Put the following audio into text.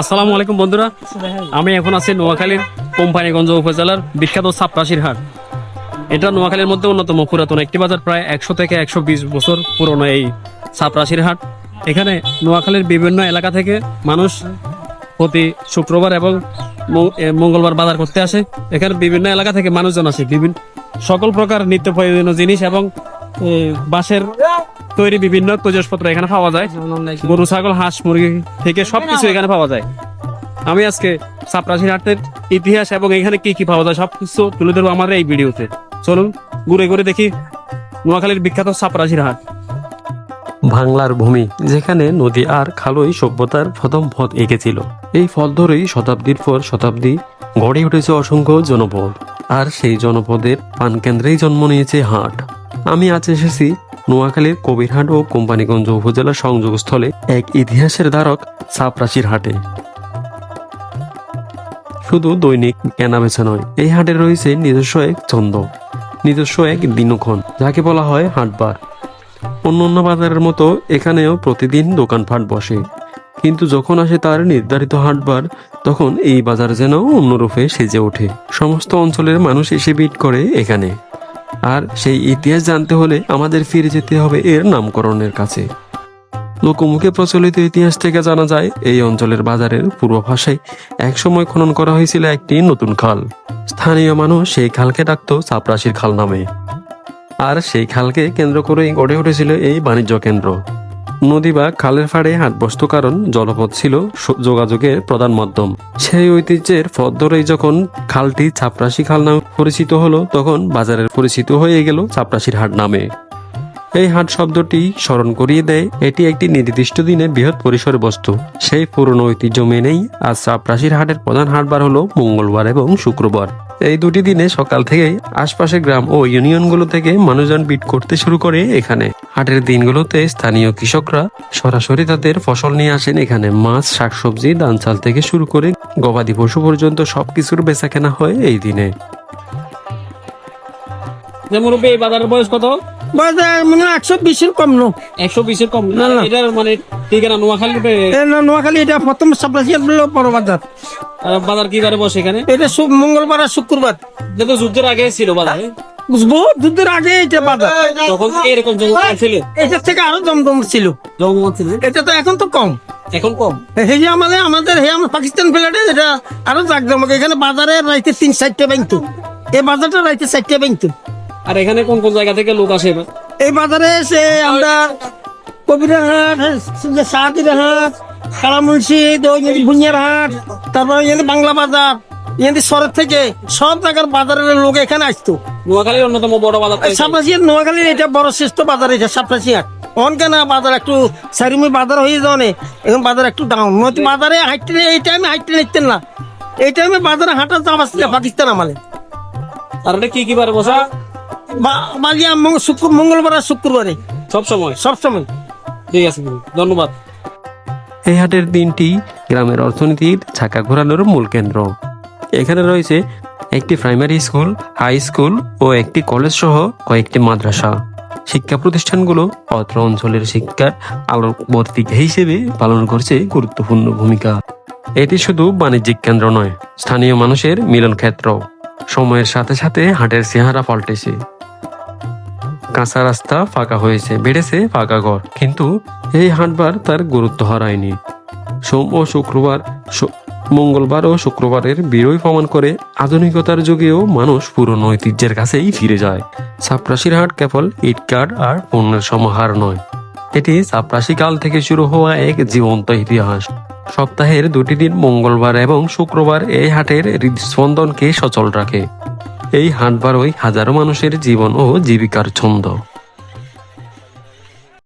আসসালামু আলাইকুম বন্ধুরা। আমি এখন আছি নোয়াখালীর কোম্পানিগঞ্জ উপজেলার বিখ্যাত সাপরাশির হাট। এটা নোয়াখালীর মধ্যে অন্যতম পুরাতন একটি বাজার প্রায় একশো থেকে একশো বিশ বছর পুরনো এই সাপরাশির হাট। এখানে নোয়াখালীর বিভিন্ন এলাকা থেকে মানুষ প্রতি শুক্রবার এবং মঙ্গলবার বাজার করতে আসে। এখানে বিভিন্ন এলাকা থেকে মানুষজন আসে। বিভিন্ন সকল প্রকার নিত্য প্রয়োজনীয় জিনিস এবং বাঁশের তৈরি বিভিন্ন তৈজসপত্র এখানে পাওয়া যায়। গরু ছাগল হাঁস মুরগি থেকে সবকিছু এখানে পাওয়া যায়। আমি আজকে সাপরাশির হাটের ইতিহাস এবং এখানে কি কি পাওয়া যায় সবকিছু তুলে ধরবো আমাদের এই ভিডিওতে। চলুন ঘুরে ঘুরে দেখি নোয়াখালীর বিখ্যাত সাপরাশির হাট। বাংলার ভূমি যেখানে নদী আর খালই সভ্যতার প্রথম পথ এঁকেছিল। এই ফল ধরেই শতাব্দীর পর শতাব্দী গড়ে উঠেছে অসংখ্য জনপদ। আর সেই জনপদের প্রাণকেন্দ্রেই জন্ম নিয়েছে হাট। আমি আজ এসেছি নোয়াখালীর কবিরহাট ও কোম্পানিগঞ্জ উপজেলার সংযোগস্থলে এক ইতিহাসের ধারক সাপরাশির হাটে। শুধু দৈনিক কেনাবেচা নয়, এই হাটে রয়েছে নিজস্ব এক ছন্দ, নিজস্ব এক দিনক্ষণ যাকে বলা হয় হাটবার। অন্য অন্য বাজারের মতো এখানেও প্রতিদিন দোকানপাট বসে। কিন্তু যখন আসে তার নির্ধারিত হাটবার, তখন এই বাজার যেন অন্যরূপে সেজে ওঠে। সমস্ত অঞ্চলের মানুষ এসে ভিড় করে এখানে। আর সেই ইতিহাস জানতে হলে আমাদের ফিরে যেতে হবে এর নামকরণের কাছে। লোকমুখে প্রচলিত ইতিহাস থেকে জানা যায়, এই অঞ্চলের বাজারের পূর্ব ভাষায় একসময় খনন করা হয়েছিল একটি নতুন খাল। স্থানীয় মানুষ সেই খালকে ডাকত চাপরাশির খাল নামে। আর সেই খালকে কেন্দ্র করেই গড়ে উঠেছিল এই বাণিজ্য কেন্দ্র। নদী বা খালের ফাড়ে হাট বসত কারণ জলপথ ছিল যোগাযোগের প্রধান মাধ্যম। সেই ঐতিহ্যের পথ ধরেই যখন খালটি ছাপরাশি খাল নামে পরিচিত হলো, তখন বাজারের পরিচিত হয়ে গেল ছাপরাশির হাট নামে। এই হাট শব্দটি স্মরণ করিয়ে দেয়, এটি একটি নির্দিষ্ট দিনে বৃহৎ পরিসরে বস্তু। সেই পুরনো ঐতিহ্য মেনেই আজ চাপরাশির হাটের প্রধান হাটবার হলো মঙ্গলবার এবং শুক্রবার। এই দুটি দিনে সকাল থেকেই আশপাশের গ্রাম ও ইউনিয়নগুলো থেকে মানুষজন বিট করতে শুরু করে এখানে। হাটের দিনগুলোতে স্থানীয় কৃষকরা সরাসরি তাদের ফসল নিয়ে আসেন এখানে। মাছ শাকসবজি ধান চাল থেকে শুরু করে গবাদি পশু পর্যন্ত সবকিছুর বেচা কেনা হয় এই দিনে। মুরব্বী এই বাজারের বয়স কত? বাজার মানে একশো বিশের কম না একশো বিশের কম। না, না। এটার মানে ঠিকানা নোয়াখালী নোয়াখালী এটা প্রথম সাপ্লাসি বড় বাজার বাজার কি করে বসে এখানে? এটা মঙ্গলবার আর শুক্রবার। যেহেতু যুদ্ধের আগে ছিল বাজারে বুঝব দুধের আগে এটা বাজার। তখন এরকম জমজমাট ছিল? এটার থেকে আরও জমজম ছিল। জমজমাট ছিল এটা তো এখন তো কম। এখন কম? এই যে আমাদের আমাদের হে আমার পাকিস্তান এটা আরও জাকজমক এখানে বাজারে রাইতে তিন চারটে ব্যাংক এই বাজারটা রাইতে চারটে ব্যাংক আর এখানে কোন কোন জায়গা থেকে লোক আসে এই বাজারে এসে আমরা কবিরা হাট সাহাদির হাট কালামুন্সি ভুঁইয়ার হাট তারপর এখানে বাংলা বাজার এখানে শহর থেকে সব জায়গার বাজারের লোক এখানে আসতো। নোয়াখালীর অন্যতম বড় বাজার এটাই। নোয়াখালীর এটা বড় শ্রেষ্ঠ বাজার এটা সাপরাশি হাট অনকে না বাজার একটু সারিমি বাজার হয়ে নেই এখন বাজার একটু ডাউন নয়তো বাজারে হাইটে এই টাইমে হাইটে নিতেন না। এই টাইমে বাজারে হাঁটার দাম আসছিল পাকিস্তান আমালে। আর কি কি বারে বসা? বালিয়া শুক্র মঙ্গলবার আর শুক্রবারে। সব সময়? সবসময় ঠিক আছে ধন্যবাদ। এই হাটের দিনটি গ্রামের অর্থনীতির ছাকা ঘোরানোর মূল কেন্দ্র। এখানে রয়েছে একটি প্রাইমারি স্কুল, হাই স্কুল ও একটি কলেজ সহ কয়েকটি মাদ্রাসা। শিক্ষা প্রতিষ্ঠানগুলো অত্র অঞ্চলের শিক্ষার আলোকবর্তিকা হিসেবে পালন করছে গুরুত্বপূর্ণ ভূমিকা। এটি শুধু বাণিজ্যিক কেন্দ্র নয়, স্থানীয় মানুষের মিলন ক্ষেত্র সময়ের সাথে সাথে হাটের চেহারা পাল্টেছে। কাঁচা রাস্তা ফাঁকা হয়েছে, বেড়েছে ফাঁকা ঘর। কিন্তু এই হাটবার তার গুরুত্ব হারায়নি। সোম ও শুক্রবার মঙ্গলবার ও শুক্রবারের বিরোই প্রমাণ করে আধুনিকতার যুগেও মানুষ পুরনো ঐতিহ্যের কাছেই ফিরে যায়। সাপরাশির হাট কেবল ইটকাট আর পণ্যের সমাহার নয়। এটি সাপরাশি কাল থেকে শুরু হওয়া এক জীবন্ত ইতিহাস। সপ্তাহের দুটি দিন মঙ্গলবার এবং শুক্রবার এই হাটের হৃদস্পন্দনকে সচল রাখে। এই হাটবারই হাজারো মানুষের জীবন ও জীবিকার ছন্দ।